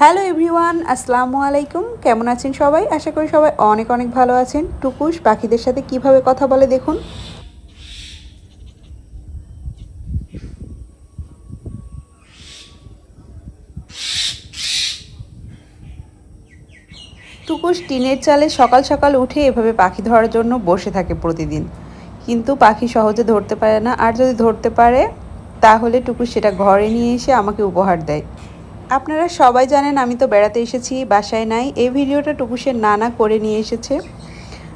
Hello everyone আসসালামু আলাইকুম। কেমন আছেন সবাই? আশা করি সবাই অনেক অনেক ভালো আছেন। টুকুস পাখিদের সাথে কীভাবে কথা বলে দেখুন। টুকুস টিনের চালে সকাল সকাল উঠে এভাবে পাখি ধরার জন্য বসে থাকে প্রতিদিন। কিন্তু পাখি সহজে ধরতে পারে না। আর যদি ধরতে পারে, তাহলে টুকুস সেটা ঘরে নিয়ে এসে আমাকে উপহার দেয়। আপনারা সবাই জানেন আমি তো বেড়াতে এসেছি বাসায় নাই। এই ভিডিওটা টুকুসের নানা করে নিয়ে এসেছে।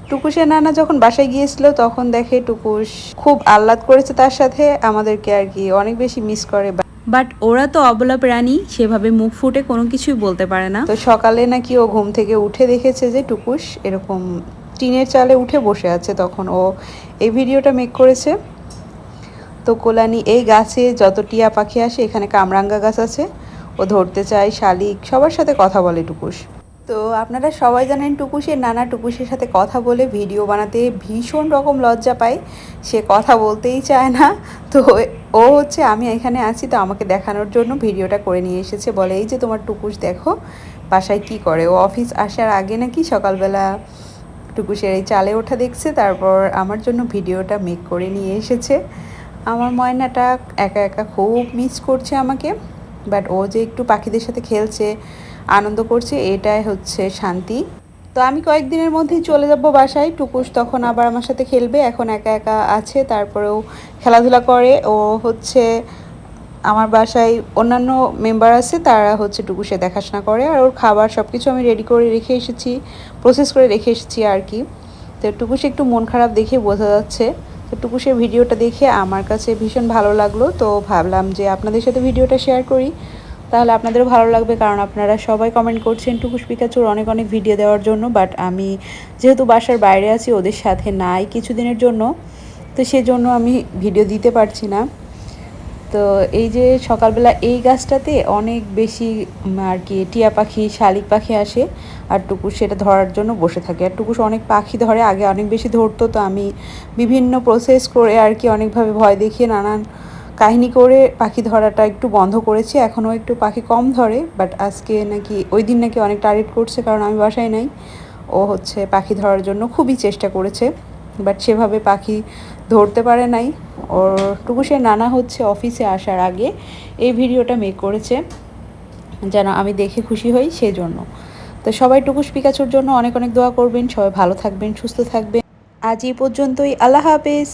টুকুসের নানা যখন বাসায় গিয়েছিল তখন দেখে টুকুস খুব আহ্লাদ করেছে তার সাথে আমাদেরকে আর কি অনেক বেশি মিস করে। বাট ওরা তো অবলা প্রাণী সেভাবে মুখ ফুটে কোনো কিছুই বলতে পারে না। তো সকালে নাকি ও ঘুম থেকে উঠে দেখেছে যে টুকুস এরকম টিনের চালে উঠে বসে আছে তখন ও এই ভিডিওটা মেক করেছে। তো কোলানি এই গাছে যত টিয়া পাখি আসে এখানে কামরাঙ্গা গাছ আছে। ও ধরতে চায়, শালিক, সবার সাথে কথা বলে টুকুস তো আপনারা সবাই জানেন টুকুসের নানা টুকুসের সাথে কথা বলে ভিডিও বানাতে ভীষণ রকম লজ্জা পায়। সে কথা বলতেই চায় না। তো ও হচ্ছে, আমি এখানে আছি, তো আমাকে দেখানোর জন্য ভিডিওটা করে নিয়ে এসেছে। বলে, এই যে তোমার টুকুস দেখো, বাসায় কি করে? ও অফিস আসার আগে নাকি সকালবেলা টুকুসের এই চালে ওঠা দেখছে, তারপর আমার জন্য ভিডিওটা মেক করে নিয়ে এসেছে। আমার ময়নাটা একা একা খুব মিস করছে আমাকে। বাট ও যে একটু পাখিদের সাথে খেলছে, আনন্দ করছে, এটাই হচ্ছে শান্তি। তো আমি কয়েকদিনের মধ্যেই চলে যাব বাসায়। টুকুস তখন আবার আমার সাথে খেলবে, এখন একা একা আছে, তারপরেও খেলাধুলা করে। ও হচ্ছে আমার বাসায় অন্যান্য মেম্বার আছে, তারা হচ্ছে টুকুসে দেখাশোনা করে, আর ওর খাবার সব কিছু আমি রেডি করে রেখে এসেছি প্রসেস করে রেখে এসেছি আর কি। তো টুকুসে একটু মন খারাপ দেখে বোঝা যাচ্ছে। তো সে ভিডিওটা দেখে আমার কাছে ভীষণ ভালো লাগল। তো ভাবলাম যে আপনাদের সাথে ভিডিওটা শেয়ার করি। তাহলে আপনাদেরও ভালো লাগবে কারণ আপনারা সবাই কমেন্ট করছেন টুকুস পিকাচুর অনেক অনেক ভিডিও দেওয়ার জন্য। বাট আমি যেহেতু বাসার বাইরে আছি, ওদের সাথে নাই কিছুদিনের জন্য। তো সেজন্য আমি ভিডিও দিতে পারছি না। তো এই যে সকালবেলা এই গাছটাতে অনেক বেশি আর কি টিয়া পাখি, শালিক পাখি আসে আর টুকুস সেটা ধরার জন্য বসে থাকে। আর টুকুস অনেক পাখি ধরে, আগে অনেক বেশি ধরতো, তো আমি বিভিন্ন প্রসেস করে আর কি অনেকভাবে ভয় দেখিয়ে নানান কাহিনী করে পাখি ধরাটা একটু বন্ধ করেছি। এখনও একটু পাখি কম ধরে বাট আজকে নাকি, ওই দিন নাকি অনেক টার্গেট করছে, কারণ আমি বাসায় নাই। ও হচ্ছে পাখি ধরার জন্য খুবই চেষ্টা করেছে। বাট সেভাবে পাখি ধরতে পারে নাই। ওর টুকুসের নানা হচ্ছে অফিসে আসার আগে। এই ভিডিওটা মেক করেছে যেন আমি দেখে খুশি হই সেজন্য। তো সবাই টুকুস পিকাচুর জন্য অনেক অনেক দোয়া করবেন, সবাই ভালো থাকবেন, সুস্থ থাকবেন। আজ এই পর্যন্তই। আল্লাহ হাফেজ।